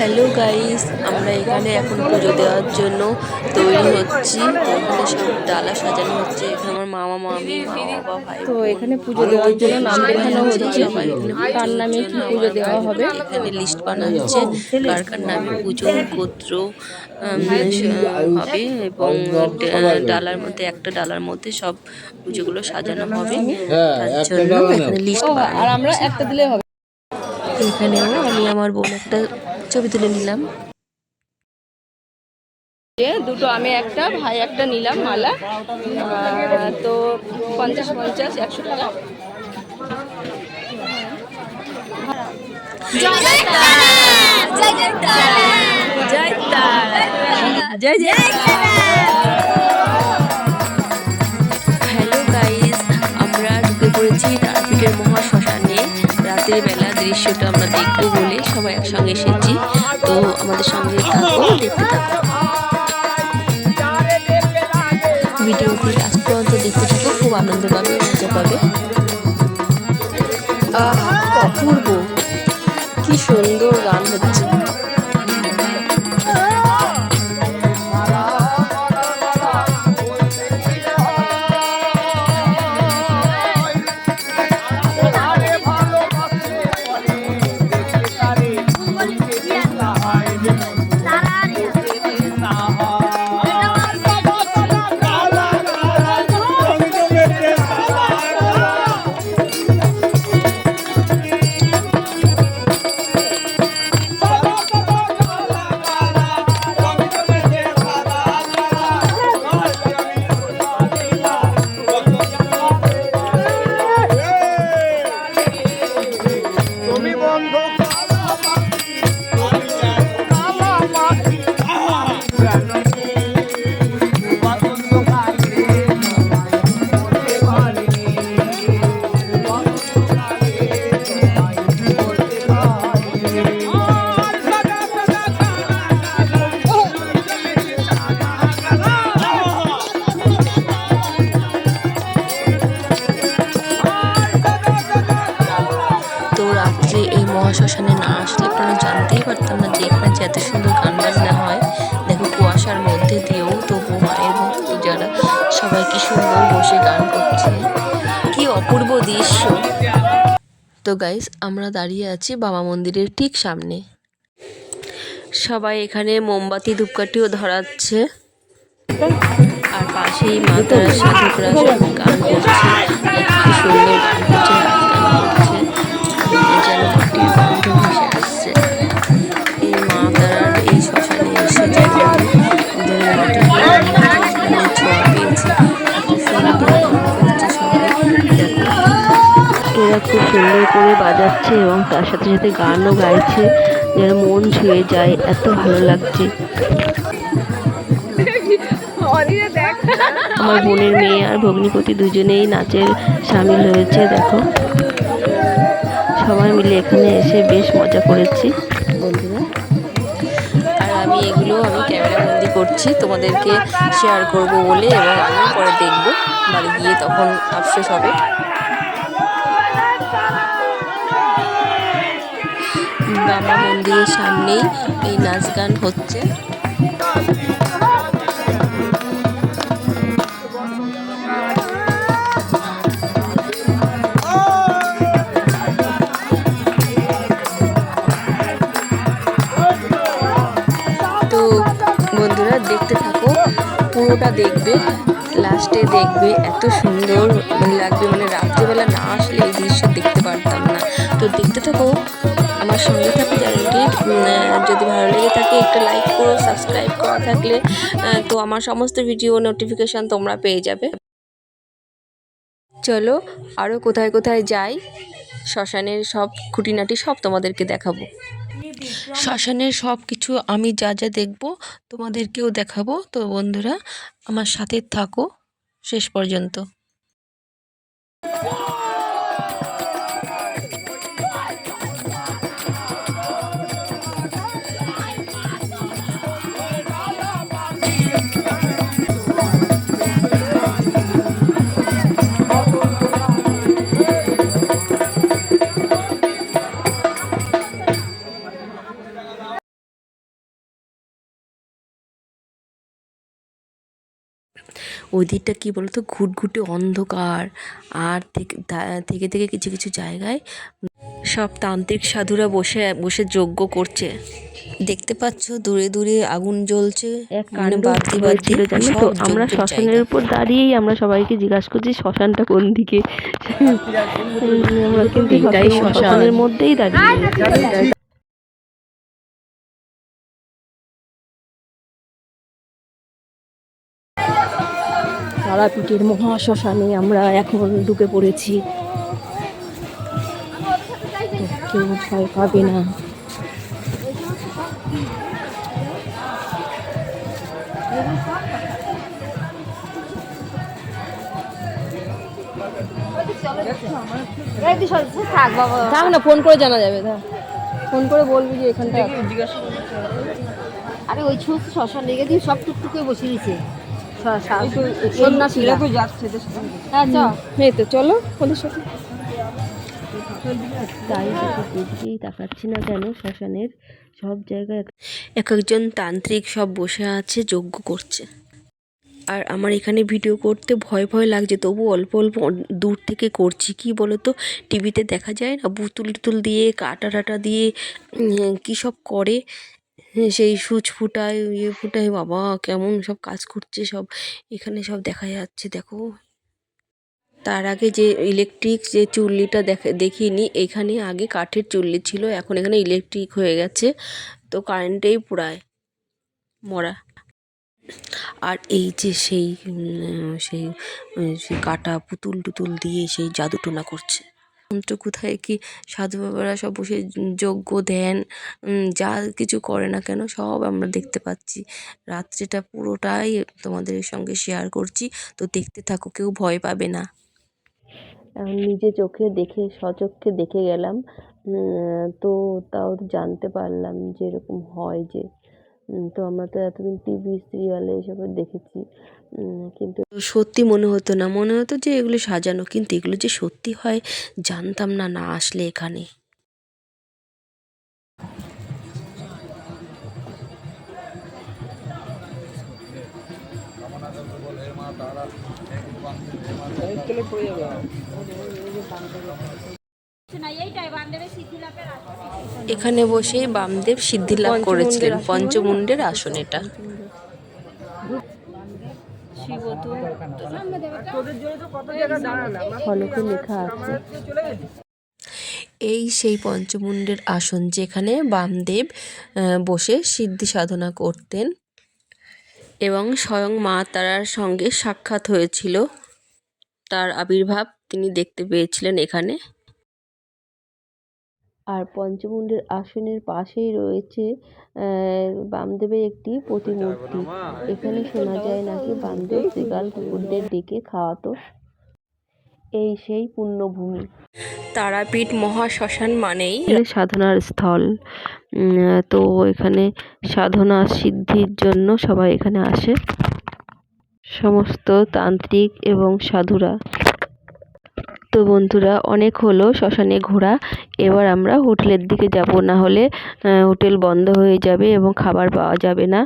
Hello guys আমরা এখানে এখন পুজো দেওয়ার জন্য তৈরি হচ্ছি। তো এখানে সব ডালা সাজানো হচ্ছে এখানে আমার মামা মামি বাবা ভাই তো এখানে পুজো দেওয়ার জন্য নাম লেখানো হচ্ছে এখানে কার নামে কি পুজো দেওয়া হবে? এখানে লিস্ট বানাচ্ছে কার কার নামে পুজো গোত্র উম, হবে এবং ডালার মধ্যে একটা ডালার মধ্যে সব পুজোগুলো সাজানো হবে। তার জন্য এখানে লিস্ট আর আমরা একটা দিলে হবে। এখানেও আমি আমার বোন একটা ছবি তুলে নিলাম। দুটো আমি একটা ভাই একটা নিলাম মালা। তো পঞ্চাশ পঞ্চাশ একশো টাকা। জয় জয় হ্যালো রাতের বেলা দৃশ্যটা আমরা দেখব বলে সবাই একসঙ্গে এসেছি। তো আমাদের সঙ্গে থাকো, দেখতে থাকো। ভিডিওটি লাস্ট পর্যন্ত দেখতে থাকো, খুব আনন্দ পাবে মজা পাবে অপূর্ব। কি সুন্দর গান হচ্ছে। যারা সবাই কি সুন্দর বসে গান করছে। কি অপূর্ব দৃশ্য। তো গাইস আমরা দাঁড়িয়ে আছি বাবা মন্দিরের ঠিক সামনে। সবাই এখানে মোমবাতি ধূপকাঠিও ধরাচ্ছে। আর পাশেই মা তারা সাধকরা সব গান করছে। সুন্দর গান। এরা খুব সুন্দর করে বাজাচ্ছে এবং তার সাথে সাথে গানও গাইছে যেন মন ছুঁয়ে যায় এত ভালো লাগছে। আমার বোনের মেয়ে আর ভগ্নিপতি দুজনেই নাচের সামিল হয়েছে দেখো। সবাই মিলে এখানে এসে বেশ মজা করেছি। বন্ধুরা আর আমি এগুলো আমি ক্যামেরা বন্দি করছি তোমাদেরকে শেয়ার করব বলে এবং আমিও পরে দেখব বাড়ি গিয়ে তখন আফসোস হবে। বাবা মন্দিরের সামনেই এই নাচ গান হচ্ছে। তো বন্ধুরা, দেখতে থাকো, পুরোটা দেখবে, লাস্টে দেখবে এত সুন্দর মানে লাগবে মানে রাত্রিবেলা না আসলে এই দৃশ্য দেখতে পারতাম না। তো দেখতে থাকো আমার সঙ্গে থাকো চ্যানেলটি যদি ভালো লেগে থাকে, একটা লাইক করো সাবস্ক্রাইব করা থাকলে তো আমার সমস্ত ভিডিও নোটিফিকেশান তোমরা পেয়ে যাবে। চলো আরও কোথায় কোথায় যাই, শ্মশানের সব খুঁটিনাটি সব তোমাদেরকে দেখাবো। শ্মশানের সব কিছু আমি যা যা দেখব, তোমাদেরকেও দেখাবো। তো বন্ধুরা, আমার সাথে থাকো, শেষ পর্যন্ত। ওই দিকটা কী বলতো? ঘুটঘুটে অন্ধকার। আর থেকে থেকে কিছু কিছু জায়গায় সব তান্ত্রিক সাধুরা বসে বসে যজ্ঞ করছে। দেখতে পাচ্ছ দূরে দূরে আগুন জ্বলছে মানে কাণ্ড বাতি বাতি তো? আমরা শ্মশানের উপর দাঁড়িয়েই আমরা সবাইকে জিজ্ঞাসা করছি শ্মশানটা কোন দিকে? আমরা কিন্তু শ্মশানের মধ্যেই দাঁড়িয়ে। তারাপীঠের মহাশ্মশানে আমরা এখন ঢুকে পড়েছি। তো কেউ ভয় পাবে না। থাক না ফোন করে জানা যাবে, থাক। ফোন করে বলবি যে এখানটা আরে ওই সমস্ত শ্মশান লেগে দিয়ে সব টুকটুকে বসে দিয়েছে সন্ন্যাসীরা। হ্যাঁ এই তো চলো ওদের সাথে। তাই দিকেই তাকাচ্ছি না কেন শ্মশানের সব জায়গায় এক একজন তান্ত্রিক সব বসে আছে যজ্ঞ করছে। আর আমার এখানে ভিডিও করতে ভয় ভয় লাগছে তবু অল্প অল্প দূর থেকে করছি। কি বলতো টিভিতে দেখা যায় না বুতুল টুতুল দিয়ে কাটা টাটা দিয়ে কী সব করে। সেই সুচ ফুটায় ইয়ে ফুটায়, বাবা কেমন সব কাজ করছে সব। এখানে সব দেখা যাচ্ছে, দেখো। তার আগে যে ইলেকট্রিক যে চুল্লিটা দেখা, দেখিনি, এখানে আগে কাঠের চুল্লি ছিল, এখন এখানে ইলেকট্রিক হয়ে গেছে, তো কারেন্টেই পুরায় মরা। আর এই যে সেই সেই কাটা পুতুল টুতুল দিয়ে সেই জাদুটোনা করছে। মন্ত্র কোথায় কি সাধু বাবারা সব বসে যজ্ঞ দেন যা কিছু করে না কেন সব আমরা দেখতে পাচ্ছি। রাত্রিটা পুরোটাই তোমাদের সঙ্গে শেয়ার করছি, তো দেখতে থাকো, কেউ ভয় পাবে না। নিজে চোখে দেখে সচক্ষে দেখে গেলাম তো তাও জানতে পারলাম যে এরকম হয় যে তো আমরা তো এতদিন টিভি সিরিয়ালে এসবে দেখেছি। কিন্তু সত্যি মনে হতো না, মনে হতো যে এগুলো সাজানো, কিন্তু এগুলো যে সত্যি হয়, জানতাম না না আসলে এখানে। এখানে বসেই বামদেব সিদ্ধি লাভ করেছিলেন পঞ্চমুণ্ডের আসন এটা। লেখা আছে। এই সেই পঞ্চমুণ্ডের আসন যেখানে বামদেব বসে সিদ্ধি সাধনা করতেন এবং স্বয়ং মা তারার সঙ্গে সাক্ষাৎ হয়েছিল। তার আবির্ভাব তিনি দেখতে পেয়েছিলেন এখানে। আর পঞ্চমুণ্ডের আসনের পাশেই রয়েছে বামদেবের একটি প্রতিমূর্তি। এখানে শোনা যায় নাকি বামদেব শ্রীকাল ঠাকুরদের ডেকে খাওয়াতো এই সেই পুণ্যভূমি। তারাপীঠ মহাশ্মশান মানেই সাধনার স্থল। তো এখানে সাধনা সিদ্ধির জন্য সবাই এখানে আসে। সমস্ত তান্ত্রিক এবং সাধুরা। তো বন্ধুরা অনেক হলো শ্মশানে ঘোরা। এবার আমরা হোটেলের দিকে যাব না হলে হোটেল বন্ধ হয়ে যাবে এবং খাবার পাওয়া যাবে না।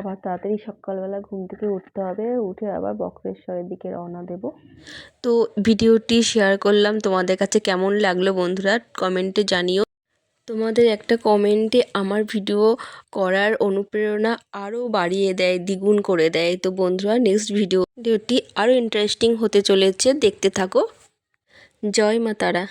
আবার তাড়াতাড়ি সকালবেলা ঘুম থেকে উঠতে হবে উঠে আবার বক্রেশ্বরের দিকে রওনা দেব। তো ভিডিওটি শেয়ার করলাম। তোমাদের কাছে কেমন লাগল বন্ধুরা কমেন্টে জানিও। তোমাদের একটা কমেন্টে আমার ভিডিও করার অনুপ্রেরণা আরও বাড়িয়ে দেয়, দ্বিগুণ করে দেয়। তো বন্ধুরা নেক্সট ভিডিওটি আরও ইন্টারেস্টিং হতে চলেছে। দেখতে থাকো। জয় মা তারা।